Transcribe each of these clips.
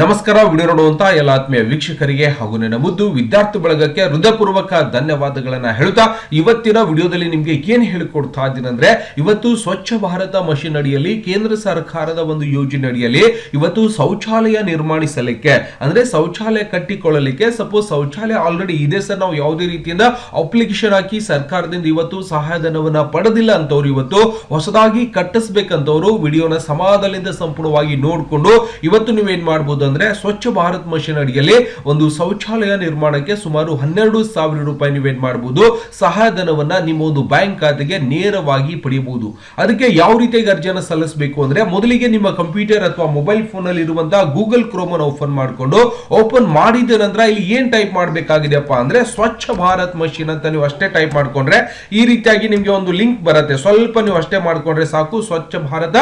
ನಮಸ್ಕಾರ, ವಿಡಿಯೋ ನೋಡುವಂತ ಎಲ್ಲ ಆತ್ಮೀಯ ವೀಕ್ಷಕರಿಗೆ ಹಾಗೂ ನನ್ನ ಮುದ್ದು ವಿದ್ಯಾರ್ಥಿ ಬಳಗಕ್ಕೆ ಹೃದಯಪೂರ್ವಕ ಧನ್ಯವಾದಗಳನ್ನ ಹೇಳುತ್ತಾ, ಇವತ್ತಿನ ವಿಡಿಯೋದಲ್ಲಿ ನಿಮ್ಗೆ ಏನ್ ಹೇಳಿಕೊಡ್ತಾ ಇದ್ದೀನಿ ಅಂದ್ರೆ, ಇವತ್ತು ಸ್ವಚ್ಛ ಭಾರತ ಮಷಿನ್ ಅಡಿಯಲ್ಲಿ, ಕೇಂದ್ರ ಸರ್ಕಾರದ ಒಂದು ಯೋಜನೆ ಅಡಿಯಲ್ಲಿ ಇವತ್ತು ಶೌಚಾಲಯ ನಿರ್ಮಾಣಿಸಲಿಕ್ಕೆ, ಅಂದ್ರೆ ಶೌಚಾಲಯ ಕಟ್ಟಿಕೊಳ್ಳಲಿಕ್ಕೆ ಸಪೋಸ್ ಶೌಚಾಲಯ ಆಲ್ರೆಡಿ ಇದೆ ಸರ್, ನಾವು ಯಾವುದೇ ರೀತಿಯಿಂದ ಅಪ್ಲಿಕೇಶನ್ ಹಾಕಿ ಸರ್ಕಾರದಿಂದ ಇವತ್ತು ಸಹಾಯಧನವನ್ನ ಪಡೆದಿಲ್ಲ ಅಂತವ್ರು ಇವತ್ತು, ಹೊಸದಾಗಿ ಕಟ್ಟಿಸ್ಬೇಕಂತವ್ರು ವಿಡಿಯೋನ ಸಮಾಧಾನದಿಂದ ಸಂಪೂರ್ಣವಾಗಿ ನೋಡಿಕೊಂಡು, ಇವತ್ತು ನೀವೇನ್ ಅಂದ್ರೆ ಸ್ವಚ್ಛ ಭಾರತ್ ಮಿಷನ್ ಅಡಿಯಲ್ಲಿ ಒಂದು ಶೌಚಾಲಯ ನಿರ್ಮಾಣಕ್ಕೆ ಸುಮಾರು ಹನ್ನೆರಡು ಸಾವಿರ ರೂಪಾಯಿ ನೀವೇನ್ ಮಾಡಬಹುದು ಸಹಾಯಧನವನ್ನ ನಿಮ್ಮ ಒಂದು ಬ್ಯಾಂಕ್ ಖಾತೆಗೆ ನೇರವಾಗಿ ಪಡೆಯಬಹುದು. ಅದಕ್ಕೆ ಯಾವ ರೀತಿಯಾಗಿ ಅರ್ಜಿಯನ್ನು ಸಲ್ಲಿಸಬೇಕು ಅಂದ್ರೆ ಮೊದಲಿಗೆ ನಿಮ್ಮ ಕಂಪ್ಯೂಟರ್ ಅಥವಾ ಮೊಬೈಲ್ ಫೋನ್ ಅಲ್ಲಿ ಇರುವಂತಹ ಗೂಗಲ್ ಕ್ರೋಮ್ ಅನ್ನು ಓಪನ್ ಮಾಡಿಕೊಂಡು ಓಪನ್ ಮಾಡಿದ ನಂತರ ಇಲ್ಲಿ ಏನ್ ಟೈಪ್ ಮಾಡಬೇಕಾಗಿದೆಯಪ್ಪ ಅಂದ್ರೆ ಸ್ವಚ್ಛ ಭಾರತ್ ಮಷೀನ್ ಅಂತ ನೀವು ಅಷ್ಟೇ ಟೈಪ್ ಮಾಡ್ಕೊಂಡ್ರೆ ಈ ರೀತಿಯಾಗಿ ನಿಮಗೆ ಒಂದು ಲಿಂಕ್ ಬರುತ್ತೆ. ಸ್ವಲ್ಪ ನೀವು ಅಷ್ಟೇ ಮಾಡ್ಕೊಂಡ್ರೆ ಸಾಕು. ಸ್ವಚ್ಛ ಭಾರತ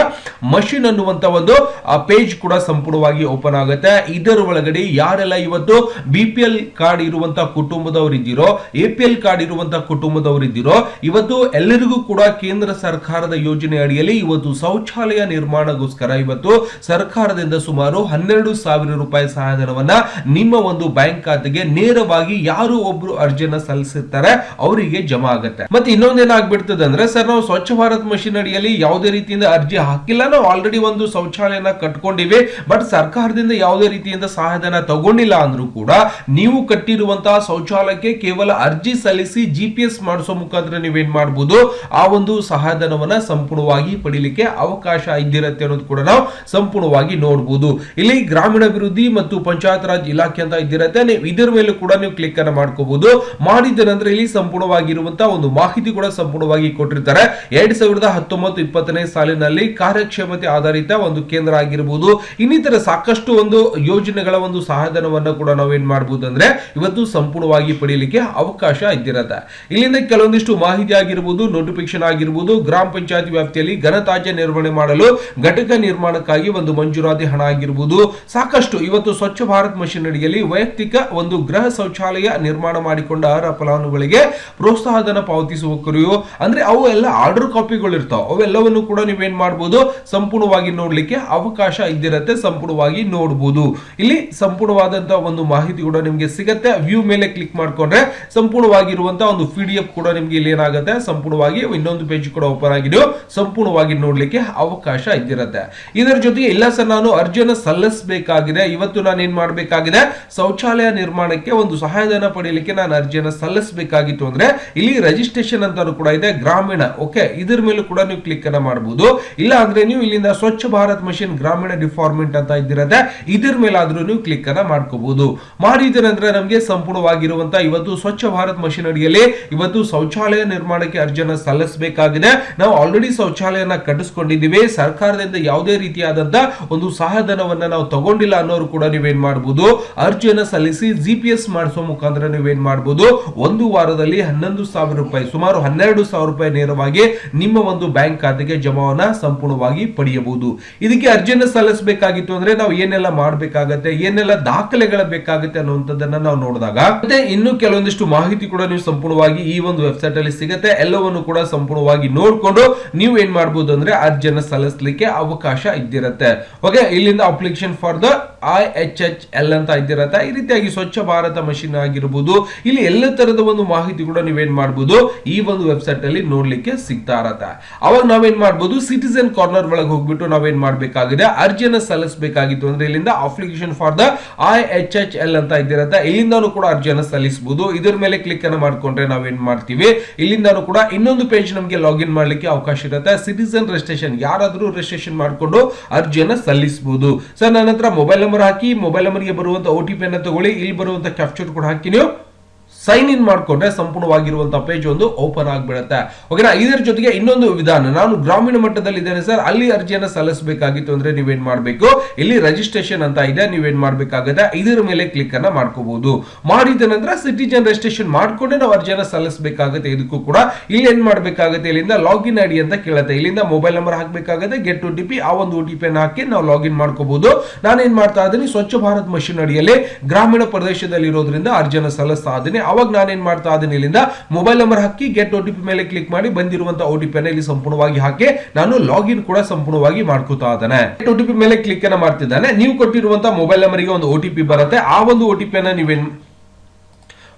ಮಷೀನ್ ಅನ್ನುವಂತ ಒಂದು ಪೇಜ್ ಕೂಡ ಸಂಪೂರ್ಣವಾಗಿ ಓಪನ್ ಆಗುತ್ತೆ. ಇದರ ಒಳಗಡೆ ಯಾರೆಲ್ಲ ಇವತ್ತು ಬಿ ಪಿ ಎಲ್ ಕಾರ್ಡ್ ಇರುವಂತಹ ಕುಟುಂಬದವರು ಇದ್ದೀರೋ ಎ ಪಿ ಎಲ್ ಕಾರ್ಡ್ ಇರುವಂತಹ ಕುಟುಂಬದವರು ಇದ್ದೀರೋ, ಇವತ್ತು ಎಲ್ಲರಿಗೂ ಕೂಡ ಕೇಂದ್ರ ಸರ್ಕಾರದ ಯೋಜನೆ ಅಡಿಯಲ್ಲಿ ಇವತ್ತು ಶೌಚಾಲಯ ನಿರ್ಮಾಣಗೋಸ್ಕರ ಇವತ್ತು ಸರ್ಕಾರದಿಂದ ಸುಮಾರು ಹನ್ನೆರಡು ಸಾವಿರ ರೂಪಾಯಿ ಸಹಾಯಧನವನ್ನ ನಿಮ್ಮ ಒಂದು ಬ್ಯಾಂಕ್ ಖಾತೆಗೆ ನೇರವಾಗಿ ಯಾರು ಒಬ್ರು ಅರ್ಜಿಯನ್ನ ಸಲ್ಲಿಸುತ್ತಾರೆ ಅವರಿಗೆ ಜಮಾ ಆಗುತ್ತೆ. ಮತ್ತೆ ಇನ್ನೊಂದೇನಾಗ್ಬಿಡ್ತದೆ ಅಂದ್ರೆ, ಸರ್ ನಾವು ಸ್ವಚ್ಛ ಭಾರತ್ ಮಿಷನ್ ಅಡಿಯಲ್ಲಿ ಯಾವುದೇ ರೀತಿಯಿಂದ ಅರ್ಜಿ ಹಾಕಿಲ್ಲ, ನಾವು ಆಲ್ರೆಡಿ ಒಂದು ಶೌಚಾಲಯನ ಕಟ್ಕೊಂಡಿವಿ ಬಟ್ ಸರ್ಕಾರದಿಂದ ಯಾವುದೇ ರೀತಿಯಿಂದ ಸಹಾಯಧನ ತಗೊಂಡಿಲ್ಲ ಅಂದ್ರೂ ಕೂಡ ನೀವು ಕಟ್ಟಿರುವಂತಹ ಶೌಚಾಲಯಕ್ಕೆ ಕೇವಲ ಅರ್ಜಿ ಸಲ್ಲಿಸಿ ಜಿ ಪಿ ಎಸ್ ಮಾಡಿಸೋ ಮುಖಾಂತರ ನೀವೇನ್ ಮಾಡಬಹುದು ಆ ಒಂದು ಸಹಾಯಧನವನ್ನ ಸಂಪೂರ್ಣವಾಗಿ ಪಡಿಲಿಕ್ಕೆ ಅವಕಾಶ ಇದ್ದಿರತ್ತೆ ಅನ್ನೋದು ಕೂಡ ನಾವು ಸಂಪೂರ್ಣವಾಗಿ ನೋಡಬಹುದು ಇಲ್ಲಿ ಗ್ರಾಮೀಣಾಭಿವೃದ್ಧಿ ಮತ್ತು ಪಂಚಾಯತ್ ರಾಜ್ ಇಲಾಖೆ ಅಂತ ಇದ್ದಿರತ್ತೆ. ಇದರ ಮೇಲೆ ಕೂಡ ನೀವು ಕ್ಲಿಕ್ ಅನ್ನ ಮಾಡ್ಕೋಬಹುದು ಮಾಡಿದ ನಂತರ ಇಲ್ಲಿ ಸಂಪೂರ್ಣವಾಗಿರುವಂತಹ ಒಂದು ಮಾಹಿತಿ ಕೂಡ ಸಂಪೂರ್ಣವಾಗಿ ಕೊಟ್ಟಿರ್ತಾರೆ. ಎರಡ್ ಸಾವಿರದ ಹತ್ತೊಂಬತ್ತು ಇಪ್ಪತ್ತನೇ ಸಾಲಿನಲ್ಲಿ ಕಾರ್ಯಕ್ಷಮತೆ ಆಧಾರಿತ ಒಂದು ಕೇಂದ್ರ ಆಗಿರಬಹುದು ಇನ್ನಿತರ ಸಾಕಷ್ಟು ಒಂದು ಯೋಜನೆಗಳ ಒಂದು ಸಹಾಯಧನವನ್ನ ಕೂಡ ನಾವೇನ್ ಮಾಡಬಹುದು ಅಂದ್ರೆ ಇವತ್ತು ಸಂಪೂರ್ಣವಾಗಿ ಪಡೆಯಲಿಕ್ಕೆ ಅವಕಾಶ ಇದ್ದಿರತ್ತೆ. ಇಲ್ಲಿಂದ ಕೆಲವೊಂದಿಷ್ಟು ಮಾಹಿತಿ ಆಗಿರ್ಬೋದು ನೋಟಿಫಿಕೇಶನ್ ಆಗಿರ್ಬೋದು, ಗ್ರಾಮ ಪಂಚಾಯತ್ ವ್ಯಾಪ್ತಿಯಲ್ಲಿ ಘನತಾಜ್ಯ ನಿರ್ವಹಣೆ ಮಾಡಲು ಘಟಕ ನಿರ್ಮಾಣಕ್ಕಾಗಿ ಒಂದು ಮಂಜೂರಾತಿ ಹಣ ಆಗಿರ್ಬೋದು. ಸಾಕಷ್ಟು ಇವತ್ತು ಸ್ವಚ್ಛ ಭಾರತ್ ಮಿಷನ್ ಅಡಿಯಲ್ಲಿ ವೈಯಕ್ತಿಕ ಒಂದು ಗೃಹ ಶೌಚಾಲಯ ನಿರ್ಮಾಣ ಮಾಡಿಕೊಂಡ ಅರ್ಹ ಫಲಾನುಭವಿಗಳಿಗೆ ಪ್ರೋತ್ಸಾಹಧನ ಪಾವತಿಸುವ ಕುರಿಯು. ಅಂದ್ರೆ ಅವು ಎಲ್ಲ ಆರ್ಡರ್ ಕಾಪಿಗಳು ಇರ್ತಾವ. ಅವೆಲ್ಲವನ್ನು ಕೂಡ ನೀವೇನ್ ಮಾಡಬಹುದು ಸಂಪೂರ್ಣವಾಗಿ ನೋಡ್ಲಿಕ್ಕೆ ಅವಕಾಶ ಇದ್ದಿರತ್ತೆ, ಸಂಪೂರ್ಣವಾಗಿ ನೋಡಬಹುದು ಇಲ್ಲಿ ಸಂಪೂರ್ಣವಾದಂತಹ ಒಂದು ಮಾಹಿತಿ ಕೂಡ ನಿಮಗೆ ಸಿಗುತ್ತೆ. ವ್ಯೂ ಮೇಲೆ ಕ್ಲಿಕ್ ಮಾಡ್ಕೊಂಡ್ರೆ ಸಂಪೂರ್ಣವಾಗಿರುವಂತಹ ಒಂದು ಪಿ ಡಿ ಎಫ್ ಕೂಡ ನಿಮ್ಗೆ ಇಲ್ಲಿ ಏನಾಗುತ್ತೆ? ಸಂಪೂರ್ಣವಾಗಿ ಇನ್ನೊಂದು ಪೇಜ್ ಕೂಡ ಓಪನ್ ಆಗಿದೆಯೋ ಸಂಪೂರ್ಣವಾಗಿ ನೋಡ್ಲಿಕ್ಕೆ ಅವಕಾಶ ಇದ್ದಿರತ್ತೆ. ಇದರ ಜೊತೆಗೆ ಇಲ್ಲ ಸರ್, ನಾನು ಅರ್ಜಿಯನ್ನು ಸಲ್ಲಿಸಬೇಕಾಗಿದೆ. ಇವತ್ತು ನಾನು ಏನ್ ಮಾಡಬೇಕಾಗಿದೆ? ಶೌಚಾಲಯ ನಿರ್ಮಾಣಕ್ಕೆ ಒಂದು ಸಹಾಯಧನ ಪಡೆಯಲಿಕ್ಕೆ ನಾನು ಅರ್ಜಿಯನ್ನು ಸಲ್ಲಿಸಬೇಕಾಗಿತ್ತು ಅಂದ್ರೆ ಇಲ್ಲಿ ರಿಜಿಸ್ಟ್ರೇಷನ್ ಅಂತಾನು ಕೂಡ ಇದೆ. ಗ್ರಾಮೀಣ ಓಕೆ ಇದ್ರ ಮೇಲೂ ಕೂಡ ನೀವು ಕ್ಲಿಕ್ ಅನ್ನ ಮಾಡಬಹುದು ಇಲ್ಲ ಅಂದ್ರೆ ನೀವು ಇಲ್ಲಿಂದ ಸ್ವಚ್ಛ ಭಾರತ್ ಮಿಷನ್ ಗ್ರಾಮೀಣ ಡಿಫಾರ್ಮೆಂಟ್ ಅಂತ ಇದ್ದಿರತ್ತೆ. ಇದ್ರ ಮೇಲಾದ್ರೂ ನೀವು ಕ್ಲಿಕ್ ಅನ್ನ ಮಾಡ್ಕೋಬಹುದು ಮಾಡಿದ ನಂತರ ನಮಗೆ ಸಂಪೂರ್ಣವಾಗಿರುವಂತಹ ಇವತ್ತು ಸ್ವಚ್ಛ ಭಾರತ್ ಮಿಷನ್ ಅಡಿಯಲ್ಲಿ ಇವತ್ತು ಶೌಚಾಲಯ ನಿರ್ಮಾಣಕ್ಕೆ ಅರ್ಜಿಯನ್ನು ಸಲ್ಲಿಸಬೇಕಾಗಿದೆ. ನಾವು ಆಲ್ರೆಡಿ ಶೌಚಾಲಯನ ಕಟ್ಟಿಸ್ಕೊಂಡಿದ್ದೀವಿ. ಸರ್ಕಾರದಿಂದ ಯಾವುದೇ ರೀತಿಯಾದಂತಹ ಒಂದು ಸಹಾಯಧನವನ್ನ ನಾವು ತಗೊಂಡಿಲ್ಲ ಅನ್ನೋರು ಕೂಡ ನೀವೇನ್ ಮಾಡಬಹುದು ಅರ್ಜಿಯನ್ನ ಸಲ್ಲಿಸಿ ಜಿ ಪಿ ಎಸ್ ಮಾಡಿಸೋ ಮುಖಾಂತರ ನೀವೇನ್ ಮಾಡಬಹುದು ಒಂದು ವಾರದಲ್ಲಿ ಹನ್ನೊಂದು ಸಾವಿರ ರೂಪಾಯಿ, ಸುಮಾರು ಹನ್ನೆರಡು ಸಾವಿರ ರೂಪಾಯಿ ನೇರವಾಗಿ ನಿಮ್ಮ ಒಂದು ಬ್ಯಾಂಕ್ ಖಾತೆಗೆ ಜಮಾವನ್ನ ಸಂಪೂರ್ಣವಾಗಿ ಪಡೆಯಬಹುದು. ಇದಕ್ಕೆ ಅರ್ಜಿಯನ್ನು ಸಲ್ಲಿಸಬೇಕಾಗಿತ್ತು ಅಂದ್ರೆ ನಾವು ಏನೆಲ್ಲ ಮಾಡಬೇಕಾಗತ್ತೆ, ಏನೆಲ್ಲ ದಾಖಲೆಗಳ ಬೇಕಾಗುತ್ತೆ ಅನ್ನುವಂಥದ್ದನ್ನ ನಾವು ನೋಡಿದಾಗ, ಮತ್ತೆ ಇನ್ನು ಕೆಲವೊಂದಿಷ್ಟು ಮಾಹಿತಿ ಕೂಡ ನೀವು ಸಂಪೂರ್ಣವಾಗಿ ಈ ಒಂದು ವೆಬ್ಸೈಟ್ ಅಲ್ಲಿ ಸಿಗುತ್ತೆ. ಎಲ್ಲವನ್ನು ಕೂಡ ಸಂಪೂರ್ಣವಾಗಿ ನೋಡಿಕೊಂಡು ನೀವು ಏನ್ ಮಾಡಬಹುದು ಅಂದ್ರೆ ಅರ್ಜಿಯನ್ನ ಸಲ್ಲಿಸಲಿಕ್ಕೆ ಅವಕಾಶ ಇದ್ದಿರತ್ತೆ. ಓಕೆ ಇಲ್ಲಿಂದ application for the I H H L ಅಂತ ಇದ್ದಿರತ್ತೆ. ಈ ರೀತಿಯಾಗಿ ಸ್ವಚ್ಛ ಭಾರತ ಮಷಿನ್ ಆಗಿರ್ಬೋದು, ಇಲ್ಲಿ ಎಲ್ಲ ತರದ ಒಂದು ಮಾಹಿತಿ ಕೂಡ ನೀವೇನ್ ಮಾಡಬಹುದು ಈ ಒಂದು ವೆಬ್ಸೈಟ್ ಅಲ್ಲಿ ನೋಡ್ಲಿಕ್ಕೆ ಸಿಗ್ತಾ ಇರತ್ತೆ. ಅವಾಗ ನಾವೇನ್ ಮಾಡಬಹುದು ಸಿಟಿಸನ್ ಕಾರ್ನರ್ ಒಳಗೆ ಹೋಗ್ಬಿಟ್ಟು ನಾವೇನ್ ಮಾಡ್ಬೇಕಾಗಿದೆ, ಅರ್ಜಿಯನ್ನ ಸಲ್ಲಿಸಬೇಕಾಗಿತ್ತು ಅಂದ್ರೆ ಇಲ್ಲಿಂದ application for the I H H L ಅಂತ ಇದ್ದಿರತ್ತೆ. ಇಲ್ಲಿಂದಾನು ಕೂಡ ಅರ್ಜಿಯನ್ನ ಸಲ್ಲಿಸಬಹುದು ಇದರ ಮೇಲೆ ಕ್ಲಿಕ್ ಅನ್ನ ಮಾಡ್ಕೊಂಡ್ರೆ ನಾವೇನ್ ಮಾಡ್ತೀವಿ? ಇಲ್ಲಿಂದಾನು ಕೂಡ ಇನ್ನೊಂದು ಪೇಜ್ ನಮಗೆ ಲಾಗಿನ್ ಮಾಡ್ಲಿಕ್ಕೆ ಅವಕಾಶ ಇರುತ್ತೆ. ಸಿಟಿಸನ್ ರಿಜಿಸ್ಟ್ರೇಷನ್ ಯಾರಾದರೂ ರಿಜಿಸ್ಟ್ರೇಷನ್ ಮಾಡಿಕೊಂಡು ಅರ್ಜಿಯನ್ನ ಸಲ್ಲಿಸಬಹುದು ಸರ್, ನನ್ನ ಹತ್ರ ಮೊಬೈಲ್ ನಂಬರ್ ಹಾಕಿ ಮೊಬೈಲ್ ನಂಬರ್ಗೆ ಬರುವಂತ ಓ ಟಿ ಪಿ ಅನ್ನ ತಗೊಳ್ಳಿ. ಇಲ್ಲಿ ಬರುವಂತ ಕ್ಯಾಪ್ಚರ್ ಕೂಡ ಹಾಕಿ ನೀವು ಸೈನ್ ಇನ್ ಮಾಡಿಕೊಂಡ್ರೆ ಸಂಪೂರ್ಣವಾಗಿರುವಂತಹ ಪೇಜ್ ಒಂದು ಓಪನ್ ಆಗಿಬಿಡುತ್ತೆ. ಓಕೆನಾ ಇದರ ಜೊತೆಗೆ ಇನ್ನೊಂದು ವಿಧಾನ. ನಾನು ಗ್ರಾಮೀಣ ಮಟ್ಟದಲ್ಲಿ ಇದ್ದೇನೆ ಸರ್ ಅಲ್ಲಿ ಅರ್ಜಿಯನ್ನು ಸಲ್ಲಿಸಬೇಕಾಗಿತ್ತು ಅಂದ್ರೆ ನೀವೇನ್ ಮಾಡಬೇಕು? ಇಲ್ಲಿ ರಿಜಿಸ್ಟ್ರೇಷನ್ ಅಂತ ಇದೆ, ನೀವೇನ್ ಮಾಡಬೇಕಾಗುತ್ತೆ? ಇದರ ಮೇಲೆ ಕ್ಲಿಕ್ ಅನ್ನ ಮಾಡ್ಕೋಬಹುದು ಮಾಡಿದ ನಂತರ ಸಿಟಿಜನ್ ರಿಜಿಸ್ಟ್ರೇಷನ್ ಮಾಡ್ಕೊಂಡೆ ನಾವು ಅರ್ಜಿಯನ್ನು ಸಲ್ಲಿಸಬೇಕಾಗುತ್ತೆ. ಇದಕ್ಕೂ ಕೂಡ ಇಲ್ಲಿ ಏನ್ ಮಾಡಬೇಕಾಗುತ್ತೆ? ಇಲ್ಲಿಂದ ಲಾಗಿನ್ ಐಡಿ ಅಂತ ಕೇಳುತ್ತೆ. ಇಲ್ಲಿಂದ ಮೊಬೈಲ್ ನಂಬರ್ ಹಾಕಬೇಕಾಗುತ್ತೆ. ಗೆಟ್ ಒ ಟಿ ಆ ಒಂದು ಒ ಟಿ ಹಾಕಿ ನಾವು ಲಾಗಿನ್ ಮಾಡ್ಕೋಬಹುದು ನಾನು ಏನ್ ಮಾಡ್ತಾ ಇದ್ದೀನಿ? ಸ್ವಚ್ಛ ಭಾರತ್ ಮಷೀನ್ ಅಡಿಯಲ್ಲಿ ಗ್ರಾಮೀಣ ಪ್ರದೇಶದಲ್ಲಿ ಇರೋದ್ರಿಂದ ಅರ್ಜಿಯನ್ನು ಸಲ್ಲಿಸ್ತಾ ಇದ್ದೀನಿ. ಅವಾಗ ನಾನೇನ್ ಮಾಡ್ತಾ ಇದ್ದೀನಿ ಇಲ್ಲಿಂದ ಮೊಬೈಲ್ ನಂಬರ್ ಹಾಕಿ ಗೆಟ್ ಒ ಟಿ ಪಿ ಮೇಲೆ ಕ್ಲಿಕ್ ಮಾಡಿ ಬಂದಿರುವಂತಹ ಒ ಟಿ ಪಿ ಇಲ್ಲಿ ಸಂಪೂರ್ಣವಾಗಿ ಹಾಕಿ ನಾನು ಲಾಗಿನ್ ಕೂಡ ಸಂಪೂರ್ಣವಾಗಿ ಮಾಡ್ಕೋತಾ ಇದ್ದಾನೆ. ಒ ಟಿ ಪಿ ಮೇಲೆ ಕ್ಲಿಕ್ ಅನ್ನ ಮಾಡ್ತಿದ್ದಾನೆ. ನೀವು ಕೊಟ್ಟಿರುವಂತಹ ಮೊಬೈಲ್ ನಂಬರ್ಗೆ ಒಂದು ಒ ಟಿ ಪಿ ಬರುತ್ತೆ. ಆ ಒಂದು ಒ ಟಿ ಪಿ ಅನ್ನ ನೀವೇನ್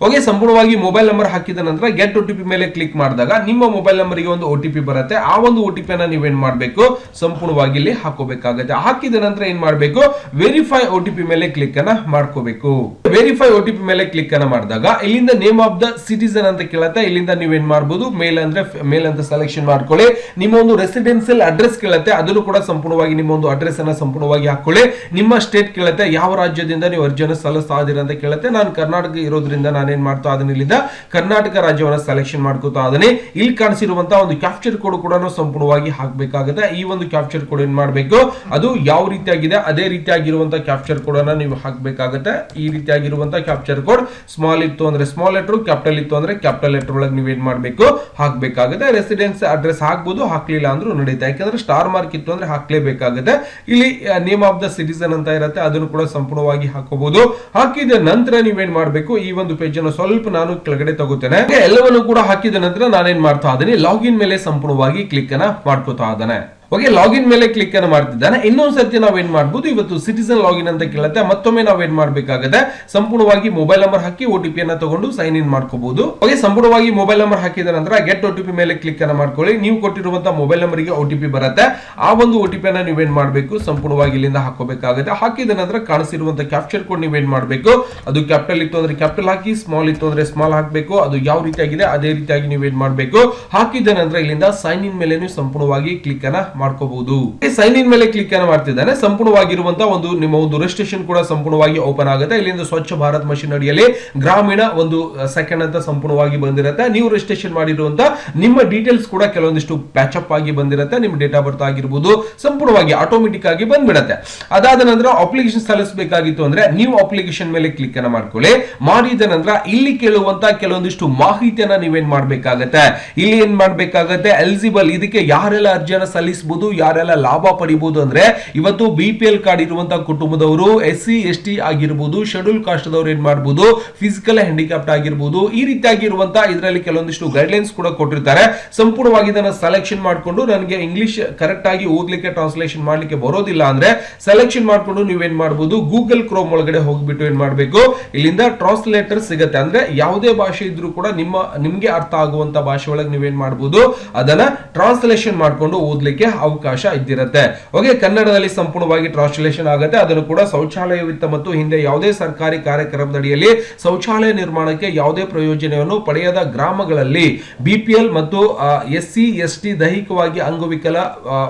ಓಕೆ, ಸಂಪೂರ್ಣವಾಗಿ ಮೊಬೈಲ್ ನಂಬರ್ ಹಾಕಿದ ನಂತರ ಗೆಟ್ ಒ ಟಿ ಪಿ ಮೇಲೆ ಕ್ಲಿಕ್ ಮಾಡಿದಾಗ ನಿಮ್ಮ ಮೊಬೈಲ್ ನಂಬರ್ಗೆ ಒಂದು ಒ ಟಿ ಪಿ ಬರುತ್ತೆ. ಆ ಒಂದು ಒ ಟಿ ಪಿ ಅನ್ನ ನೀವೇನ್ ಮಾಡಬೇಕು? ಸಂಪೂರ್ಣವಾಗಿ ಇಲ್ಲಿ ಹಾಕೋಬೇಕಾಗುತ್ತೆ. ಹಾಕಿದ ನಂತರ ಏನ್ ಮಾಡಬೇಕು? ವೆರಿಫೈ ಒ ಟಿ ಪಿ ಮೇಲೆ ಕ್ಲಿಕ್ ಅನ್ನ ಮಾಡ್ಕೋಬೇಕು. ವೆರಿಫೈ ಒ ಟಿ ಪಿ ಮೇಲೆ ಕ್ಲಿಕ್ ಅನ್ನ ಮಾಡಿದಾಗ ಇಲ್ಲಿಂದ ನೇಮ್ ಆಫ್ ದ ಸಿಟಿಸನ್ ಅಂತ ಕೇಳುತ್ತೆ. ಇಲ್ಲಿಂದ ನೀವೇನ್ ಮಾಡಬಹುದು ಮೇಲ್ ಅಂದ್ರೆ ಮೇಲ್ ಅಂತ ಸೆಲೆಕ್ಷನ್ ಮಾಡ್ಕೊಳ್ಳಿ. ನಿಮ್ಮ ಒಂದು ರೆಸಿಡೆನ್ಸಿಯಲ್ ಅಡ್ರೆಸ್ ಕೇಳುತ್ತೆ. ಅದನ್ನು ಕೂಡ ಸಂಪೂರ್ಣವಾಗಿ ನಿಮ್ಮ ಒಂದು ಅಡ್ರೆಸ್ ಅನ್ನ ಸಂಪೂರ್ಣವಾಗಿ ಹಾಕೊಳ್ಳಿ. ನಿಮ್ಮ ಸ್ಟೇಟ್ ಕೇಳುತ್ತೆ. ಯಾವ ರಾಜ್ಯದಿಂದ ನೀವು ಅರ್ಜಿಯನ್ನು ಸಲ್ಲಿಸ್ತಾ ಇದೀರ ಅಂತ ಕೇಳುತ್ತೆ. ನಾನು ಕರ್ನಾಟಕ ಇರೋದ್ರಿಂದ ನಾನೇನ್ ಮಾಡ್ತಾ ಅದನ್ನ ಇಲ್ಲಿಂದ ಕರ್ನಾಟಕ ರಾಜ್ಯವನ್ನ ಸೆಲೆಕ್ಷನ್ ಮಾಡ್ಕೋತಾ ಅದನ್ನೇ. ಇಲ್ಲಿ ಕಾಣಿಸಿರುವಂತಹ ಒಂದು ಕ್ಯಾಪ್ಚರ್ ಕೋಡ್ ಕೂಡ ಸಂಪೂರ್ಣವಾಗಿ ಹಾಕಬೇಕಾಗುತ್ತೆ. ಈ ಒಂದು ಕ್ಯಾಪ್ಚರ್ ಕೋಡ್ ಏನ್ ಮಾಡಬೇಕು? ಅದು ಯಾವ ರೀತಿಯಾಗಿದೆ? ಅದೇ ರೀತಿಯಾಗಿರುವಂತಹ ಕ್ಯಾಪ್ಚರ್ ಕೋಡ್ ಅನ್ನ ನೀವು ಹಾಕಬೇಕಾಗುತ್ತೆ. ಈ ರೀತಿಯಾಗಿರುವಂತಹ ಕ್ಯಾಪ್ಚರ್ ಕೋಡ್ ಸ್ಮಾಲ್ ಇತ್ತು ಅಂದ್ರೆ ಸ್ಮಾಲ್ ಲೆಟರ್ ಕ್ಯಾಪಿಟಲ್ ಇತ್ತು ಅಂದ್ರೆ ಕ್ಯಾಪಿಟಲ್ ಲೆಟರ್ ಒಳಗೆ ಏನ್ ಮಾಡಬೇಕು? ಹಾಕಬೇಕಾಗುತ್ತೆ. ರೆಸಿಡೆನ್ಸ್ ಅಡ್ರೆಸ್ ಹಾಕ್ಬೋದು, ಹಾಕ್ಲಿಲ್ಲ ಅಂದ್ರೂ ನಡೀತಾ. ಯಾಕಂದ್ರೆ ಸ್ಟಾರ್ ಮಾರ್ಕ್ ಇತ್ತು ಅಂದ್ರೆ ಹಾಕ್ಲೇಬೇಕಾಗುತ್ತೆ. ಇಲ್ಲಿ ನೇಮ್ ಆಫ್ ದ ಸಿಟಿಸನ್ ಅಂತ ಇರುತ್ತೆ. ಅದನ್ನು ಕೂಡ ಸಂಪೂರ್ಣವಾಗಿ ಹಾಕೋಬಹುದು ಹಾಕಿದ ನಂತರ ನೀವೇನ್ ಮಾಡಬೇಕು? ಈ ಒಂದು ಪೇಜ್ ಅನ್ನು ಸ್ವಲ್ಪ ನಾನು ಕೆಳಗಡೆ ತಗೋತೇನೆ. ಎಲ್ಲವನ್ನು ಕೂಡ ಹಾಕಿದ ನಂತರ ನಾನೇನ್ ಮಾಡ್ತಾ ಇದ್ದೀನಿ? ಲಾಗಿನ್ ಮೇಲೆ ಸಂಪೂರ್ಣವಾಗಿ ಕ್ಲಿಕ್ ಅನ್ನ ಮಾಡ್ಕೋತಾ ಇದ್ದಾನೆ. ಓಕೆ ಲಾಗಿನ್ ಮೇಲೆ ಕ್ಲಿಕ್ ಅನ್ನು ಮಾಡ್ತಿದ್ದಾನೆ. ಇನ್ನೊಂದು ಸರ್ತಿ ನಾವೇನ್ ಮಾಡ್ಬೋದು? ಇವತ್ತು ಸಿಟಿಸನ್ ಲಾಗಿನ್ ಅಂತ ಕೇಳುತ್ತೆ. ಮತ್ತೊಮ್ಮೆ ನಾವು ನಾವೇನ್ ಮಾಡಬೇಕಾಗುತ್ತೆ? ಸಂಪೂರ್ಣವಾಗಿ ಮೊಬೈಲ್ ನಂಬರ್ ಹಾಕಿ ಒ ಟಿ ಪಿ ಅನ್ನ ತಗೊಂಡು ಸೈನ್ ಇನ್ ಮಾಡ್ಕೋಬಹುದು ಓಕೆ ಸಂಪೂರ್ಣವಾಗಿ ಮೊಬೈಲ್ ನಂಬರ್ ಹಾಕಿದ ನಂತರ ಗೆಟ್ ಒ ಟಿ ಪಿ ಮೇಲೆ ಕ್ಲಿಕ್ ಅನ್ನು ಮಾಡ್ಕೊಳ್ಳಿ. ನೀವು ಕೊಟ್ಟಿರುವಂತಹ ಮೊಬೈಲ್ ನಂಬರ್ಗೆ ಒ ಟಿ ಪಿ ಬರುತ್ತೆ. ಆ ಒಂದು ಒ ಟಿ ಪಿ ಅನ್ನ ನೀವೇನ್ ಮಾಡಬೇಕು? ಸಂಪೂರ್ಣವಾಗಿ ಇಲ್ಲಿಂದ ಹಾಕೋಬೇಕಾಗುತ್ತೆ ಹಾಕಿದ ನಂತರ ಕಾಣಿಸಿರುವಂತಹ ಕ್ಯಾಪ್ಚರ್ ಕೋಡ್ ನೀವೇನ್ ಮಾಡಬೇಕು? ಅದು ಕ್ಯಾಪಿಟಲ್ ಇತ್ತು ಅಂದ್ರೆ ಕ್ಯಾಪಿಟಲ್ ಹಾಕಿ ಸ್ಮಾಲ್ ಇತ್ತು ಅಂದ್ರೆ ಸ್ಮಾಲ್ ಹಾಕಬೇಕು. ಅದು ಯಾವ ರೀತಿಯಾಗಿದೆ? ಅದೇ ರೀತಿಯಾಗಿ ನೀವೇನ್ ಮಾಡಬೇಕು? ಹಾಕಿದ ನಂತರ ಇಲ್ಲಿಂದ ಸೈನ್ ಇನ್ ಮೇಲೆ ನೀವು ಸಂಪೂರ್ಣವಾಗಿ ಕ್ಲಿಕ್ ಅನ್ನ ಮಾಡ್ಕೋಬಹುದು. ಸೈನ್ ಇನ್ ಮೇಲೆ ಕ್ಲಿಕ್ ಅನ್ನ ಮಾಡ್ತಿದ್ದಾನೆ ಸಂಪೂರ್ಣವಾಗಿರುವಂತಹ ಒಂದು ನಿಮ್ಮ ಒಂದು ರಿಜಿಸ್ಟ್ರೇಷನ್ ಕೂಡ ಸಂಪೂರ್ಣವಾಗಿ ಓಪನ್ ಆಗುತ್ತೆ. ಇಲ್ಲಿಂದ ಸ್ವಚ್ಛ ಭಾರತ್ ಮಷಿನ್ ಅಡಿಯಲ್ಲಿ ಗ್ರಾಮೀಣ ಒಂದು ಸೆಕೆಂಡ್ ಅಂತ ಸಂಪೂರ್ಣವಾಗಿ ಬಂದಿರುತ್ತೆ. ನೀವು ರಿಜಿಸ್ಟ್ರೇಷನ್ ಮಾಡಿರುವಂತಹ ನಿಮ್ಮ ಡೀಟೇಲ್ಸ್ ಕೂಡ ಕೆಲವೊಂದಿಷ್ಟು ಪ್ಯಾಚಪ್ ಆಗಿ ಬಂದಿರುತ್ತೆ. ನಿಮ್ಮ ಡೇಟ್ ಆಫ್ ಬರ್ತ್ ಆಗಿರ್ಬೋದು, ಸಂಪೂರ್ಣವಾಗಿ ಆಟೋಮೆಟಿಕ್ ಆಗಿ ಬಂದ್ಬಿಡುತ್ತೆ. ಅದಾದ ನಂತರ ಅಪ್ಲಿಕೇಶನ್ ಸಲ್ಲಿಸಬೇಕಾಗಿತ್ತು ಅಂದ್ರೆ ನೀವು ಅಪ್ಲಿಕೇಶನ್ ಮೇಲೆ ಕ್ಲಿಕ್ ಅನ್ನ ಮಾಡ್ಕೊಳ್ಳಿ. ಮಾಡಿದ ನಂತರ ಇಲ್ಲಿ ಕೇಳುವಂತ ಕೆಲವೊಂದಿಷ್ಟು ಮಾಹಿತಿಯನ್ನ ನೀವೇನ್ ಮಾಡ್ಬೇಕಾಗತ್ತೆ? ಇಲ್ಲಿ ಏನ್ ಮಾಡ್ಬೇಕಾಗತ್ತೆ? ಎಲಿಜಿಬಲ್ ಇದಕ್ಕೆ ಯಾರೆಲ್ಲ ಅರ್ಜಿಯನ್ನ ಸಲ್ಲಿಸಬಹುದು, ಯಾರೆಲ್ಲ ಲಾಭ ಪಡಿಬಹುದು ಅಂದ್ರೆ ಇವತ್ತು ಬಿ ಪಿ ಎಲ್ ಕಾರ್ಡ್ ಇರುವಂತಹ ಕುಟುಂಬದವರು ಎಸ್ ಸಿ ಎಸ್ ಟಿ ಆಗಿರ್ಬೋದು ಶೆಡ್ಯೂಲ್ ಕಾಸ್ಟ್ ದವರು ಏನ್ ಮಾಡಬಹುದು ಫಿಸಿಕಲ್ ಹ್ಯಾಂಡಿಕ್ಯಾಪ್ಟ್ ಆಗಿರ್ಬೋದು, ಈ ರೀತಿಯಾಗಿರುವಂತಹ ಇದರಲ್ಲಿ ಕೆಲವೊಂದಿಷ್ಟು ಗೈಡ್ಲೈನ್ಸ್ ಕೂಡ ಕೊಟ್ಟಿರ್ತಾರೆ. ಸಂಪೂರ್ಣವಾಗಿ ಇದನ್ನ ಸೆಲೆಕ್ಷನ್ ಮಾಡಿಕೊಂಡು ನನಗೆ ಇಂಗ್ಲಿಷ್ ಕರೆಕ್ಟ್ ಆಗಿ ಓದ್ಲಿಕ್ಕೆ ಟ್ರಾನ್ಸ್ಲೇಷನ್ ಮಾಡ್ಲಿಕ್ಕೆ ಬರೋದಿಲ್ಲ ಅಂದ್ರೆ ಸೆಲೆಕ್ಷನ್ ಮಾಡ್ಕೊಂಡು ನೀವೇನ್ ಮಾಡಬಹುದು ಗೂಗಲ್ ಕ್ರೋಮ್ ಒಳಗಡೆ ಹೋಗ್ಬಿಟ್ಟು ಏನ್ ಮಾಡಬೇಕು, ಇಲ್ಲಿಂದ ಟ್ರಾನ್ಸ್ಲೇಟರ್ ಸಿಗುತ್ತೆ. ಅಂದ್ರೆ ಯಾವುದೇ ಭಾಷೆ ಇದ್ರೂ ಕೂಡ ನಿಮ್ಮ, ನಿಮ್ಗೆ ಅರ್ಥ ಆಗುವಂತ ಭಾಷೆ ಒಳಗೆ ನೀವೇನ್ ಮಾಡಬಹುದು ಅದನ್ನ ಟ್ರಾನ್ಸ್ಲೇಷನ್ ಮಾಡ್ಕೊಂಡು ಓದ್ಲಿಕ್ಕೆ ಅವಕಾಶ ಇದ್ದಿರುತ್ತೆ. ಓಕೆ ಕನ್ನಡದಲ್ಲಿ ಸಂಪೂರ್ಣವಾಗಿ ಟ್ರಾನ್ಸ್ಲೇಷನ್ ಆಗುತ್ತೆ. ಅದನ್ನು ಕೂಡ ಶೌಚಾಲಯ ವಿತ್ತ ಮತ್ತು ಹಿಂದೆ ಯಾವುದೇ ಸರ್ಕಾರಿ ಕಾರ್ಯಕ್ರಮದಡಿಯಲ್ಲಿ ಶೌಚಾಲಯ ನಿರ್ಮಾಣಕ್ಕೆ ಯಾವುದೇ ಪ್ರಯೋಜನವನ್ನು ಪಡೆಯದ ಗ್ರಾಮಗಳಲ್ಲಿ ಬಿಪಿಎಲ್ ಮತ್ತು ಎಸ್ ಸಿ ಎಸ್ ಟಿ ದೈಹಿಕವಾಗಿ ಅಂಗವಿಕಲ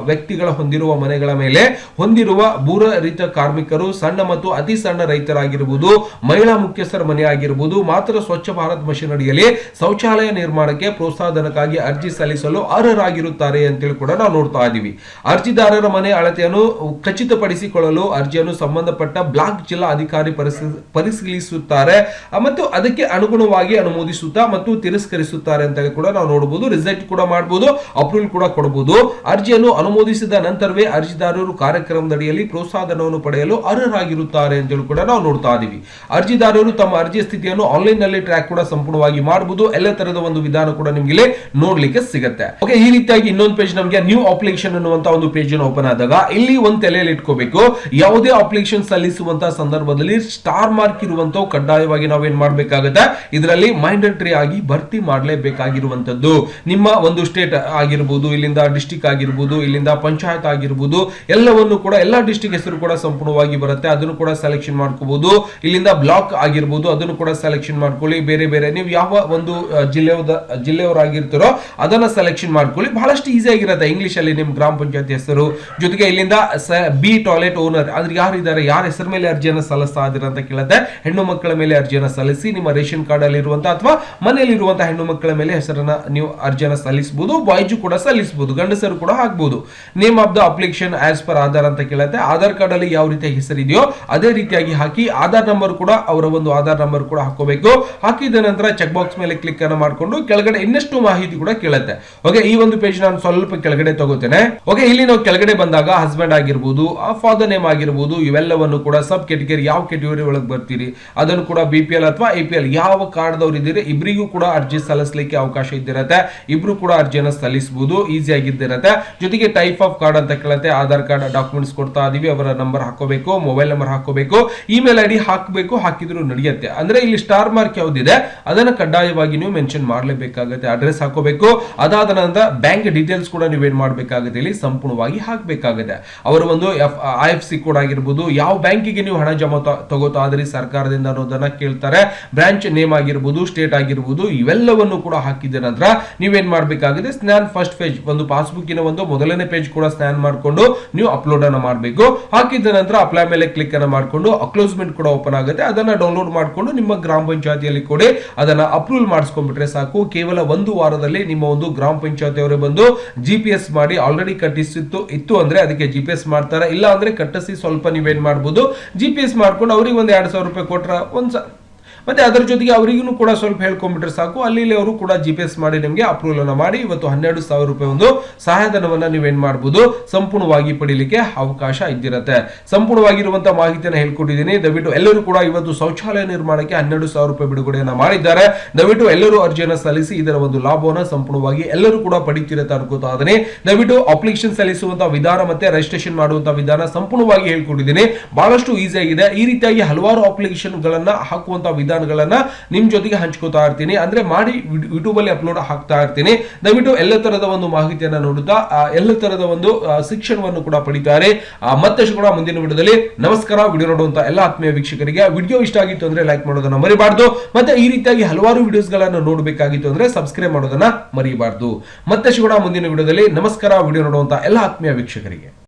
ವ್ಯಕ್ತಿಗಳ ಹೊಂದಿರುವ ಮನೆಗಳ ಮೇಲೆ ಹೊಂದಿರುವ ಬೂರ ರಹಿತ ಕಾರ್ಮಿಕರು, ಸಣ್ಣ ಮತ್ತು ಅತಿ ಸಣ್ಣ ರೈತರಾಗಿರುವುದು ಮಹಿಳಾ ಮುಖ್ಯಸ್ಥರ ಮನೆ ಆಗಿರುವುದು ಮಾತ್ರ ಸ್ವಚ್ಛ ಭಾರತ್ ಮಿಷನ್ ಅಡಿಯಲ್ಲಿ ಶೌಚಾಲಯ ನಿರ್ಮಾಣಕ್ಕೆ ಪ್ರೋತ್ಸಾಹಧನಕ್ಕಾಗಿ ಅರ್ಜಿ ಸಲ್ಲಿಸಲು ಅರ್ಹರಾಗಿರುತ್ತಾರೆ ಅಂತೇಳಿ ಕೂಡ ನಾವು ನೋಡ್ತಾ ಇದೀವಿ ಅರ್ಜಿದಾರರ ಮನೆ ಅಳತೆಯನ್ನು ಖಚಿತಪಡಿಸಿಕೊಳ್ಳಲು ಅರ್ಜಿಯನ್ನು ಸಂಬಂಧಪಟ್ಟ ಬ್ಲಾಕ್ ಜಿಲ್ಲಾ ಅಧಿಕಾರಿ ಪರಿಶೀಲ- ಪರಿಶೀಲಿಸುತ್ತಾರೆ. ಮತ್ತು ಅದಕ್ಕೆ ಅನುಗುಣವಾಗಿ ಅನುಮೋದಿಸುತ್ತಾ ಮತ್ತು ತಿರಸ್ಕರಿಸುತ್ತಾರೆ ಅಂತ ಕೂಡ ನಾವು ನೋಡಬಹುದು ರಿಸಲ್ಟ್ ಕೂಡ ಮಾಡಬಹುದು ಅಪ್ರೂವಲ್ ಕೂಡ ಕೊಡಬಹುದು ಅರ್ಜಿಯನ್ನು ಅನುಮೋದಿಸಿದ ನಂತರವೇ ಅರ್ಜಿದಾರರು ಕಾರ್ಯಕ್ರಮದಡಿಯಲ್ಲಿ ಪ್ರೋತ್ಸಾಹಧನವನ್ನು ಪಡೆಯಲು ಅರ್ಹರಾಗಿರುತ್ತಾರೆ ಅಂತೇಳಿ ಕೂಡ ನಾವು ನೋಡ್ತಾ ಇದೀವಿ. ಅರ್ಜಿದಾರರು ತಮ್ಮ ಅರ್ಜಿಯ ಸ್ಥಿತಿಯನ್ನು ಆನ್ಲೈನ್ನಲ್ಲಿ ಟ್ರ್ಯಾಕ್ ಕೂಡ ಸಂಪೂರ್ಣವಾಗಿ ಮಾಡಬಹುದು ಎಲ್ಲ ತರದ ಒಂದು ವಿಧಾನ ಕೂಡ ನಿಮಗೆ ನೋಡ್ಲಿಕ್ಕೆ ಸಿಗುತ್ತೆ. ಓಕೆ ಈ ರೀತಿಯಾಗಿ ಇನ್ನೊಂದು ಪೇಜ್ ನಮಗೆ ನ್ಯೂ ಅಪ್ಲಿಕೇಶನ್ ಅನ್ನುವಂತ ಒಂದು ಪೇಜ್ ಓಪನ್ ಆದಾಗ ಇಲ್ಲಿ ಒಂದು ತಲೆಯಲ್ಲಿ ಇಟ್ಕೋಬೇಕು. ಯಾವುದೇ ಅಪ್ಲಿಕೇಶನ್ ಸಲ್ಲಿಸುವಂತ ಸಂದರ್ಭದಲ್ಲಿ ಸ್ಟಾರ್ ಮಾರ್ಕ್ ಇರುವಂತಹ ಕಡ್ಡಾಯವಾಗಿ ನಾವೇನ್ ಮಾಡಬೇಕಾಗುತ್ತೆ? ಇದರಲ್ಲಿ ಮೈಂಡಟ್ರಿ ಆಗಿ ಭರ್ತಿ ಮಾಡಲೇಬೇಕಾಗಿರುವಂತದ್ದು. ನಿಮ್ಮ ಒಂದು ಸ್ಟೇಟ್ ಆಗಿರ್ಬೋದು, ಇಲ್ಲಿಂದ ಡಿಸ್ಟಿಕ್ ಆಗಿರ್ಬೋದು, ಇಲ್ಲಿಂದ ಪಂಚಾಯತ್ ಆಗಿರ್ಬೋದು, ಎಲ್ಲವನ್ನು ಕೂಡ, ಎಲ್ಲಾ ಡಿಸ್ಟಿಕ್ ಹೆಸರು ಕೂಡ ಸಂಪೂರ್ಣವಾಗಿ ಬರುತ್ತೆ. ಅದನ್ನು ಕೂಡ ಸೆಲೆಕ್ಷನ್ ಮಾಡ್ಕೋಬಹುದು ಇಲ್ಲಿಂದ ಬ್ಲಾಕ್ ಆಗಿರ್ಬೋದು, ಅದನ್ನು ಕೂಡ ಸೆಲೆಕ್ಷನ್ ಮಾಡ್ಕೊಳ್ಳಿ. ಬೇರೆ ಬೇರೆ, ನೀವು ಯಾವ ಒಂದು ಜಿಲ್ಲೆಯ ಜಿಲ್ಲೆಯವರಾಗಿರ್ತೀರೋ ಅದನ್ನ ಸೆಲೆಕ್ಷನ್ ಮಾಡ್ಕೊಳ್ಳಿ. ಬಹಳಷ್ಟು ಈಸಿ ಆಗಿರುತ್ತೆ. ಇಂಗ್ಲಿಷ್ ಅಲ್ಲಿ ನಿಮ್ ಗ್ರಾಮ ಪಂಚಾಯತ್ ಹೆಸರು. ಜೊತೆಗೆ ಇಲ್ಲಿಂದ ಬಿ ಟಾಯ್ಲೆಟ್ ಓನರ್. ಅಂದ್ರೆ ಯಾರು ಇದ್ದಾರೆ? ಯಾರ ಹೆಸರ ಮೇಲೆ ಅರ್ಜಿಯನ್ನು ಸಲ್ಲಿಸ್ತಾ ಇದ್ದೀರಾ ಅಂತ ಕೇಳುತ್ತೆ ಹೆಣ್ಣು ಮಕ್ಕಳ ಮೇಲೆ ಅರ್ಜಿಯನ್ನು ಸಲ್ಲಿಸಿ ನಿಮ್ಮ ರೇಷನ್ ಕಾರ್ಡ್ ಅಲ್ಲಿ ಇರುವಂತಹ ಅಥವಾ ಮನೆಯಲ್ಲಿ ಇರುವಂತಹ ಹೆಣ್ಣು ಮಕ್ಕಳ ಮೇಲೆ ಹೆಸರನ್ನ ನೀವು ಅರ್ಜಿಯನ್ನು ಸಲ್ಲಿಸಬಹುದು ಬಾಯ್ಜು ಕೂಡ ಸಲ್ಲಿಸಬಹುದು ಗಂಡಸರು ಕೂಡ ಹಾಕ್ಬಹುದು name of the application as per Aadhaar ಅಂತ ಕೇಳುತ್ತೆ. ಆಧಾರ್ ಕಾರ್ಡ್ ಅಲ್ಲಿ ಯಾವ ರೀತಿಯ ಹೆಸರಿದೆಯೋ ಅದೇ ರೀತಿಯಾಗಿ ಹಾಕಿ ಆಧಾರ್ ನಂಬರ್ ಕೂಡ ಅವರ ಒಂದು ಆಧಾರ್ ನಂಬರ್ ಕೂಡ ಹಾಕೋಬೇಕು ಹಾಕಿದ ನಂತರ ಚೆಕ್ ಬಾಕ್ಸ್ ಮೇಲೆ ಕ್ಲಿಕ್ ಅನ್ನು ಮಾಡಿಕೊಂಡು ಕೆಳಗಡೆ ಇನ್ನಷ್ಟು ಮಾಹಿತಿ ಕೂಡ ಕೇಳುತ್ತೆ. ಓಕೆ ಈ ಒಂದು ಪೇಜ್ ನಾನು ಸ್ವಲ್ಪ ಕೆಳಗಡೆ ತಗೋತೇನೆ. ಓಕೆ ಇಲ್ಲಿ ನಾವು ಕೆಳಗಡೆ ಬಂದಾಗ ಹಸ್ಬೆಂಡ್ ಆಗಿರ್ಬೋದು ಫಾದರ್ ನೇಮ್ ಆಗಿರ್ಬೋದು, ಇವೆಲ್ಲವನ್ನು ಕೂಡ ಸಬ್ ಕೆಟಗರಿ ಯಾವ ಕೆಟಗರಿ ಒಳಗೆ ಬರ್ತೀರಿ? ಅದನ್ನು ಕೂಡ ಬಿ ಪಿ ಎಲ್ ಅಥವಾ ಐ ಪಿ ಎಲ್ ಯಾವ ಕಾರ್ಡ್ದವ್ರು ಇದ್ದೀರಿ? ಇಬ್ಬರಿಗೂ ಕೂಡ ಅರ್ಜಿ ಸಲ್ಲಿಸಲಿಕ್ಕೆ ಅವಕಾಶ ಇದ್ದಿರತ್ತೆ. ಇಬ್ರು ಕೂಡ ಅರ್ಜಿಯನ್ನು ಸಲ್ಲಿಸಬಹುದು ಆಗಿದ್ದಿರತ್ತೆ. ಜೊತೆಗೆ ಟೈಪ್ ಆಫ್ ಕಾರ್ಡ್ ಅಂತ ಕೇಳುತ್ತೆ. ಆಧಾರ್ ಕಾರ್ಡ್ ಡಾಕ್ಯುಮೆಂಟ್ಸ್ ಕೊಡ್ತಾ ಇದೀವಿ, ಅವರ ನಂಬರ್ ಹಾಕೋಬೇಕು ಮೊಬೈಲ್ ನಂಬರ್ ಹಾಕೋಬೇಕು ಇಮೇಲ್ ಐ ಡಿ ಹಾಕಬೇಕು, ಹಾಕಿದ್ರು ನಡೆಯುತ್ತೆ. ಅಂದ್ರೆ ಇಲ್ಲಿ ಸ್ಟಾರ್ ಮಾರ್ಕ್ ಯಾವ್ದಿದೆ? ಅದನ್ನ ಕಡ್ಡಾಯವಾಗಿ ನೀವು ಮೆನ್ಷನ್ ಮಾಡಲೇಬೇಕಾಗುತ್ತೆ. ಅಡ್ರೆಸ್ ಹಾಕೋಬೇಕು. ಅದಾದ ನಂತರ ಬ್ಯಾಂಕ್ ಡೀಟೇಲ್ಸ್ ಕೂಡ ನೀವೇನ್ ಮಾಡಬೇಕಾಗುತ್ತೆ? ಇಲ್ಲಿ ಸಂಪೂರ್ಣವಾಗಿ ಹಾಕಬೇಕಾಗಿದೆ ಅವರ ಒಂದು F, I F C code ಆಗಿರ್ಬೋದು, ಯಾವ ಬ್ಯಾಂಕಿಗೆ ನೀವು ಹಣ ಜಮಾ ತಗೋತಾ ಸರ್ಕಾರದಿಂದ ಅನ್ನೋದನ್ನ ಕೇಳ್ತಾರೆ. ಬ್ರಾಂಚ್ ನೇಮ್ ಆಗಿರ್ಬೋದು, ಸ್ಟೇಟ್ ಆಗಿರ್ಬೋದು, ಇವೆಲ್ಲವನ್ನು ಕೂಡ ಹಾಕಿದ ನಂತರ ನೀವೇನ್ ಮಾಡಬೇಕಾಗಿದೆ ಸ್ನಾನ್ ಫಸ್ಟ್ ಪೇಜ್, ಒಂದು ಪಾಸ್ಬುಕ್ಕಿನ ಒಂದು ಮೊದಲನೇ ಪೇಜ್ ಕೂಡ ಸ್ನಾನ್ ಮಾಡಿಕೊಂಡು ನೀವು ಅಪ್ಲೋಡ್ ಅನ್ನು ಮಾಡಬೇಕು. ಹಾಕಿದ ನಂತರ ಅಪ್ಲೈ ಮೇಲೆ ಕ್ಲಿಕ್ ಅನ್ನು ಮಾಡಿಕೊಂಡು ಅಕ್ಲೋಸ್ಮೆಂಟ್ ಕೂಡ ಓಪನ್ ಆಗುತ್ತೆ. ಅದನ್ನ ಡೌನ್ಲೋಡ್ ಮಾಡಿಕೊಂಡು ನಿಮ್ಮ ಗ್ರಾಮ ಪಂಚಾಯತಿಯಲ್ಲಿ ಕೊಡಿ. ಅದನ್ನ ಅಪ್ರೂವಲ್ ಮಾಡಿಸ್ಕೊಂಡ್ಬಿಟ್ರೆ ಸಾಕು. ಕೇವಲ ಒಂದು ವಾರದಲ್ಲಿ ನಿಮ್ಮ ಒಂದು ಗ್ರಾಮ ಪಂಚಾಯತಿಯವರೇ ಬಂದು ಜಿ ಪಿ ಎಸ್ ಮಾಡಿ ಆಲ್ರೆಡಿ ಕಟ್ಟಿಸಿತ್ತು. ಇತ್ತು ಅಂದ್ರೆ ಅದಕ್ಕೆ ಜಿ ಪಿ ಎಸ್ ಮಾಡ್ತಾರೆ? ಇಲ್ಲ ಅಂದ್ರೆ ಕಟ್ಟಿಸಿ ಸ್ವಲ್ಪ ನೀವೇನ್ ಮಾಡ್ಬೋದು? ಜಿ ಪಿ ಎಸ್ ಮಾಡ್ಕೊಂಡು ಅವ್ರಿಗೆ ಒಂದ್ ಎರಡ್ ಸಾವಿರ ರೂಪಾಯಿ ಕೊಟ್ರ ಒಂದ್ ಸ- ಮತ್ತೆ ಅದರ ಜೊತೆಗೆ ಅವರಿಗೂ ಕೂಡ ಸ್ವಲ್ಪ ಹೇಳ್ಕೊಂಡ್ಬಿಟ್ರೆ ಸಾಕು. ಅಲ್ಲಿ ಅವರು ಕೂಡ ಜಿ ಪಿ ಎಸ್ ಮಾಡಿ ನಿಮಗೆ ಅಪ್ರೂವಲ್ ಅನ್ನ ಮಾಡಿ ಇವತ್ತು ಹನ್ನೆರಡು ಸಾವಿರ ರೂಪಾಯಿ ಒಂದು ಸಹಾಯಧನವನ್ನ ನೀವೇನ್ ಮಾಡಬಹುದು ಸಂಪೂರ್ಣವಾಗಿ ಪಡೀಲಿಕ್ಕೆ ಅವಕಾಶ ಇದ್ದಿರತ್ತೆ. ಸಂಪೂರ್ಣವಾಗಿರುವಂತಹ ಮಾಹಿತಿಯನ್ನು ಹೇಳ್ಕೊಟ್ಟಿದ್ದೀನಿ. ದಯವಿಟ್ಟು ಎಲ್ಲರೂ ಕೂಡ ಇವತ್ತು ಶೌಚಾಲಯ ನಿರ್ಮಾಣಕ್ಕೆ ಹನ್ನೆರಡು ಸಾವಿರ ರೂಪಾಯಿ ಬಿಡುಗಡೆಯನ್ನ ಮಾಡಿದ್ದಾರೆ. ದಯವಿಟ್ಟು ಎಲ್ಲರೂ ಅರ್ಜಿಯನ್ನು ಸಲ್ಲಿಸಿ ಇದರ ಒಂದು ಲಾಭವನ್ನು ಸಂಪೂರ್ಣವಾಗಿ ಎಲ್ಲರೂ ಕೂಡ ಪಡೀತಿರತ್ತೆ ಅನ್ಕೋತಾ ಇದ್ದೀನಿ. ದಯವಿಟ್ಟು ಅಪ್ಲಿಕೇಶನ್ ಸಲ್ಲಿಸುವಂತಹ ವಿಧಾನ ಮತ್ತೆ ರಿಜಿಸ್ಟ್ರೇಷನ್ ಮಾಡುವಂತಹ ವಿಧಾನ ಸಂಪೂರ್ಣವಾಗಿ ಹೇಳ್ಕೊಟ್ಟಿದ್ದೀನಿ. ಬಹಳಷ್ಟು ಈಸಿ ಆಗಿದೆ. ಈ ರೀತಿಯಾಗಿ ಹಲವಾರು ಅಪ್ಲಿಕೇಶನ್ ಗಳನ್ನ ಹಾಕುವಂತಹ ವಿಧಾನಗಳನ್ನ ನಿಮ್ ಜೊತೆಗೆ ಹಂಚ್ಕೋತಾ ಇರ್ತೀನಿ. ಅಂದ್ರೆ ಮಾಡಿ ಯೂಟ್ಯೂಬಲ್ಲಿ ಅಪ್ಲೋಡ್ ಹಾಕ್ತಾ ಇರ್ತೀನಿ. ದಯವಿಟ್ಟು ಎಲ್ಲ ತರದ ಒಂದು ಮಾಹಿತಿಯನ್ನ ನೋಡುತ್ತಾ ಎಲ್ಲ ತರದ ಒಂದು ಶಿಕ್ಷಣವನ್ನು ಕೂಡ ಪಡಿತಾರೆ. ಮತ್ತಷ್ಟು ಕೂಡ ಮುಂದಿನ ವಿಡಿಯೋದಲ್ಲಿ ನಮಸ್ಕಾರ. ವಿಡಿಯೋ ನೋಡುವಂತ ಎಲ್ಲ ಆತ್ಮೀಯ ವೀಕ್ಷಕರಿಗೆ. ವಿಡಿಯೋ ಇಷ್ಟ ಆಗಿತ್ತು ಅಂದ್ರೆ ಲೈಕ್ ಮಾಡೋದನ್ನ ಮರಿಬಾರ್ದು. ಮತ್ತೆ ಈ ರೀತಿಯಾಗಿ ಹಲವಾರು ವಿಡಿಯೋಸ್ ಗಳನ್ನ ನೋಡಬೇಕಾಗಿತ್ತು ಅಂದ್ರೆ ಸಬ್ಸ್ಕ್ರೈಬ್ ಮಾಡೋದನ್ನ ಮರಿಬಾರ್ದು. ಮತ್ತಷ್ಟು ಕೂಡ ಮುಂದಿನ ವಿಡಿಯೋದಲ್ಲಿ ನಮಸ್ಕಾರ. ವಿಡಿಯೋ ನೋಡುವಂತ ಎಲ್ಲ ಆತ್ಮೀಯ ವೀಕ್ಷಕರಿಗೆ.